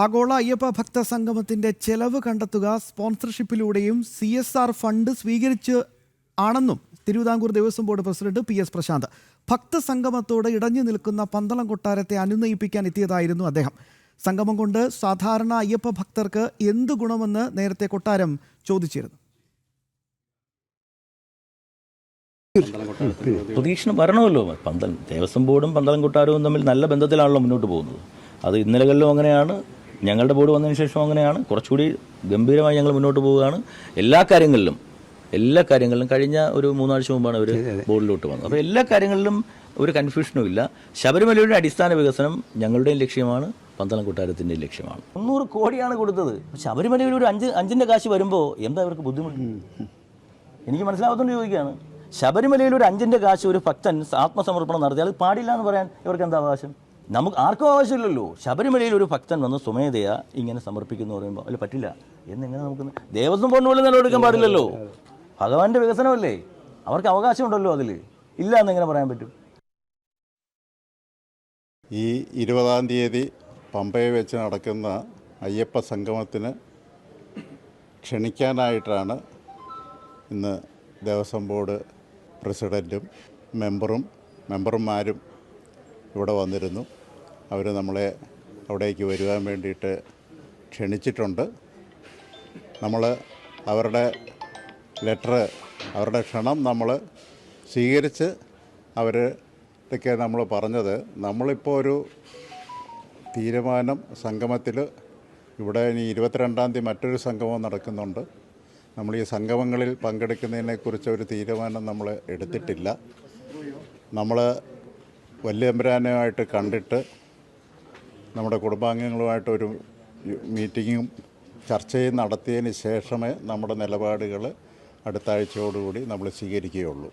ആഗോള അയ്യപ്പ ഭക്ത സംഗമത്തിന്റെ ചെലവ് കണ്ടെത്തുക സ്പോൺസർഷിപ്പിലൂടെയും സി എസ് ആർ ഫണ്ട് സ്വീകരിച്ച് ആണെന്നും Thiruvithamkoor Devaswom board president P S Prashanth. ഭക്തസംഗമത്തോട് ഇടഞ്ഞു നിൽക്കുന്ന പന്തളം കൊട്ടാരത്തെ അനുനയിപ്പിക്കാൻ എത്തിയതായിരുന്നു അദ്ദേഹം. സംഗമം കൊണ്ട് സാധാരണ അയ്യപ്പ ഭക്തർക്ക് എന്ത് ഗുണമെന്ന് നേരത്തെ കൊട്ടാരം ചോദിച്ചിരുന്നു. പ്രതീക്ഷണം വരണമല്ലോ. പന്തൽ ദേവസ്വം ബോർഡും പന്തളം കൊട്ടാരവും തമ്മിൽ നല്ല ബന്ധത്തിലാണല്ലോ മുന്നോട്ട് പോകുന്നത്. അത് ഇന്നലകളിലും അങ്ങനെയാണ്. ഞങ്ങളുടെ ബോർഡ് വന്നതിന് ശേഷം അങ്ങനെയാണ്. കുറച്ചുകൂടി ഗംഭീരമായി ഞങ്ങൾ മുന്നോട്ട് പോവുകയാണ്. എല്ലാ കാര്യങ്ങളിലും എല്ലാ കാര്യങ്ങളിലും കഴിഞ്ഞ ഒരു മൂന്നാഴ്ച മുമ്പാണ് അവർ ബോർഡിലോട്ട് വന്നത്. അപ്പോൾ എല്ലാ കാര്യങ്ങളിലും ഒരു കൺഫ്യൂഷനും ഇല്ല. ശബരിമലയുടെ അടിസ്ഥാന വികസനം ഞങ്ങളുടെയും ലക്ഷ്യമാണ് പന്തളം കൊട്ടാരത്തിന്റെ ലക്ഷ്യമാണ്. മുന്നൂറ് കോടിയാണ് കൊടുത്തത്. ശബരിമലയിൽ ഒരു അഞ്ച് അഞ്ചിന്റെ കാശ് വരുമ്പോൾ എന്താ അവർക്ക് ബുദ്ധിമുട്ട്? എനിക്ക് മനസ്സിലാവുന്നുണ്ട് ചോദിക്കുകയാണ്. ശബരിമലയിൽ ഒരു അഞ്ചിന്റെ കാശ് ഒരു ഭക്തൻ ആത്മസമർപ്പണം നടത്തിയാൽ അത് പാടില്ല എന്ന് പറയാൻ ഇവർക്ക് എന്താ അവകാശം? നമുക്ക് ആർക്കും ആവശ്യമില്ലല്ലോ. ശബരിമലയിൽ ഒരു ഭക്തൻ വന്ന് സ്വമേധയ ഇങ്ങനെ സമർപ്പിക്കുന്നു പറയുമ്പോൾ അല്ല പറ്റില്ല. എന്നെങ്ങനെ നമുക്ക് ദേവസ്വം ബോർഡിന് പോലും നിലവെടുക്കാൻ പാടില്ലല്ലോ. ഭഗവാന്റെ വികസനമല്ലേ? അവർക്ക് അവകാശമുണ്ടല്ലോ അതിൽ ഇല്ല എന്നെങ്ങനെ പറയാൻ പറ്റും? ഈ ഇരുപതാം തീയതി പമ്പയെ വെച്ച് നടക്കുന്ന അയ്യപ്പ സംഗമത്തിന് ക്ഷണിക്കാനായിട്ടാണ് ഇന്ന് ദേവസ്വം ബോർഡ് പ്രസിഡന്റും മെമ്പറും മെമ്പർമാരും ഇവിടെ വന്നിരുന്നു. അവർ നമ്മളെ അവിടേക്ക് വരുവാൻ വേണ്ടിയിട്ട് ക്ഷണിച്ചിട്ടുണ്ട്. നമ്മൾ അവരുടെ ലെറ്റർ അവരുടെ ക്ഷണം നമ്മൾ സ്വീകരിച്ച് അവരുടെയൊക്കെ നമ്മൾ പറഞ്ഞത്. നമ്മളിപ്പോൾ ഒരു തീരുമാനം സംഗമത്തിൽ ഇവിടെ ഇനി ഇരുപത്തിരണ്ടാം തീയതി മറ്റൊരു സംഗമം നടക്കുന്നുണ്ട്. നമ്മൾ ഈ സംഗമങ്ങളിൽ പങ്കെടുക്കുന്നതിനെക്കുറിച്ച് ഒരു തീരുമാനം നമ്മൾ എടുത്തിട്ടില്ല. നമ്മൾ വല്യമ്പരാനുമായിട്ട് കണ്ടിട്ട് നമ്മുടെ കുടുംബാംഗങ്ങളുമായിട്ട് ഒരു മീറ്റിങ്ങും ചർച്ചയും നടത്തിയതിന് ശേഷമേ നമ്മുടെ നിലപാടുകൾ അടുത്ത ആഴ്ചയോടുകൂടി നമ്മൾ സ്വീകരിക്കുകയുള്ളൂ.